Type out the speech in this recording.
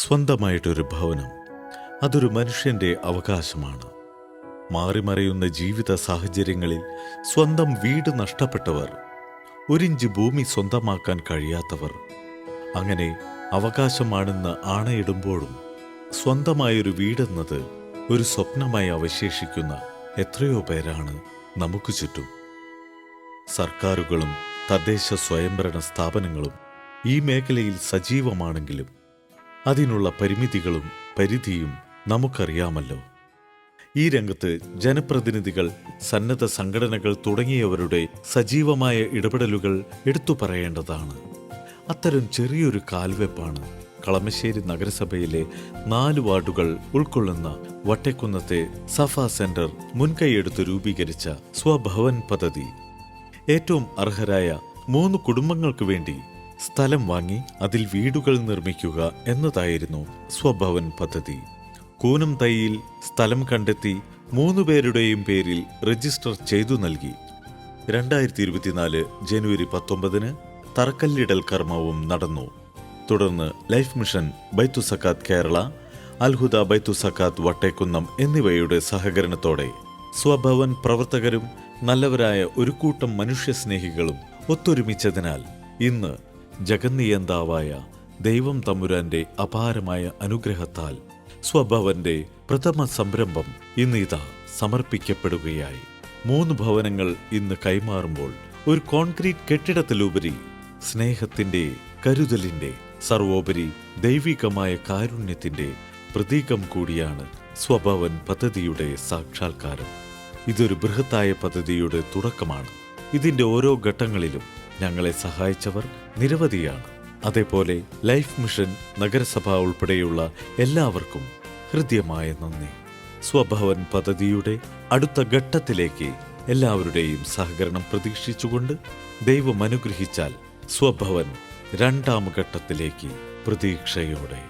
സ്വന്തമായിട്ടൊരു ഭവനം അതൊരു മനുഷ്യന്റെ അവകാശമാണ്. മാറിമറിയുന്ന ജീവിത സാഹചര്യങ്ങളിൽ സ്വന്തം വീട് നഷ്ടപ്പെട്ടവർ ഒരിഞ്ച് ഭൂമി സ്വന്തമാക്കാൻ കഴിയാത്തവർ അങ്ങനെ അവകാശമാണെന്ന് ആണയിടുമ്പോഴും സ്വന്തമായൊരു വീടെന്നത് ഒരു സ്വപ്നമായി അവശേഷിക്കുന്ന എത്രയോ പേരാണ് നമുക്ക് ചുറ്റും. സർക്കാരുകളും തദ്ദേശ സ്വയംഭരണ സ്ഥാപനങ്ങളും ഈ മേഖലയിൽ സജീവമാണെങ്കിലും അതിനുള്ള പരിമിതികളും പരിധിയും നമുക്കറിയാമല്ലോ. ഈ രംഗത്ത് ജനപ്രതിനിധികൾ സന്നദ്ധ സംഘടനകൾ തുടങ്ങിയവരുടെ സജീവമായ ഇടപെടലുകൾ എടുത്തു പറയേണ്ടതാണ്. അത്തരം ചെറിയൊരു കാൽവെപ്പാണ് കളമശ്ശേരി നഗരസഭയിലെ നാല് വാർഡുകൾ ഉൾക്കൊള്ളുന്ന വട്ടേക്കുന്നത്തെ സഫ സെന്റർ മുൻകൈയെടുത്ത് രൂപീകരിച്ച സ്വഭവൻ പദ്ധതി. ഏറ്റവും അർഹരായ മൂന്ന് കുടുംബങ്ങൾക്ക് വേണ്ടി സ്ഥലം വാങ്ങി അതിൽ വീടുകൾ നിർമ്മിക്കുക എന്നതായിരുന്നു സ്വഭവൻ പദ്ധതി. കൂനം തൈയിൽ സ്ഥലം കണ്ടെത്തി മൂന്നു പേരുടെയും പേരിൽ രജിസ്റ്റർ ചെയ്തു നൽകി. രണ്ടായിരത്തി ഇരുപത്തിനാല് ജനുവരി പത്തൊമ്പതിന് തറക്കല്ലിടൽ കർമ്മവും നടന്നു. തുടർന്ന് ലൈഫ് മിഷൻ ബൈത്തു സക്കാത്ത് കേരള അൽഹുദ ബൈത്തു സക്കാത്ത് വട്ടേക്കുന്നം എന്നിവയുടെ സഹകരണത്തോടെ സ്വഭവൻ പ്രവർത്തകരും നല്ലവരായ ഒരു കൂട്ടം മനുഷ്യസ്നേഹികളും ഒത്തൊരുമിച്ചതിനാൽ ഇന്ന് ജഗന്നിയന്താവായ ദൈവം തമ്പുരാന്റെ അപാരമായ അനുഗ്രഹത്താൽ സ്വഭവന്റെ പ്രഥമ സംരംഭം ഇന്നിതാ സമർപ്പിക്കപ്പെടുകയായി. മൂന്ന് ഭവനങ്ങൾ ഇന്ന് കൈമാറുമ്പോൾ ഒരു കോൺക്രീറ്റ് കെട്ടിടത്തിലുപരി സ്നേഹത്തിന്റെ കരുതലിന്റെ സർവോപരി ദൈവികമായ കാരുണ്യത്തിന്റെ പ്രതീകം കൂടിയാണ് സ്വഭവൻ പദ്ധതിയുടെ സാക്ഷാത്കാരം. ഇതൊരു ബൃഹത്തായ പദ്ധതിയുടെ തുടക്കമാണ്. ഇതിന്റെ ഓരോ ഘട്ടങ്ങളിലും ഞങ്ങളെ സഹായിച്ചവർ നിരവധിയാണ്. അതേപോലെ ലൈഫ് മിഷൻ നഗരസഭ ഉൾപ്പെടെയുള്ള എല്ലാവർക്കും ഹൃദ്യമായ നന്ദി. സ്വഭവൻ പദ്ധതിയുടെ അടുത്ത ഘട്ടത്തിലേക്ക് എല്ലാവരുടെയും സഹകരണം പ്രതീക്ഷിച്ചുകൊണ്ട് ദൈവം അനുഗ്രഹിച്ചാൽ സ്വഭവൻ രണ്ടാം ഘട്ടത്തിലേക്ക് പ്രതീക്ഷയോടെ.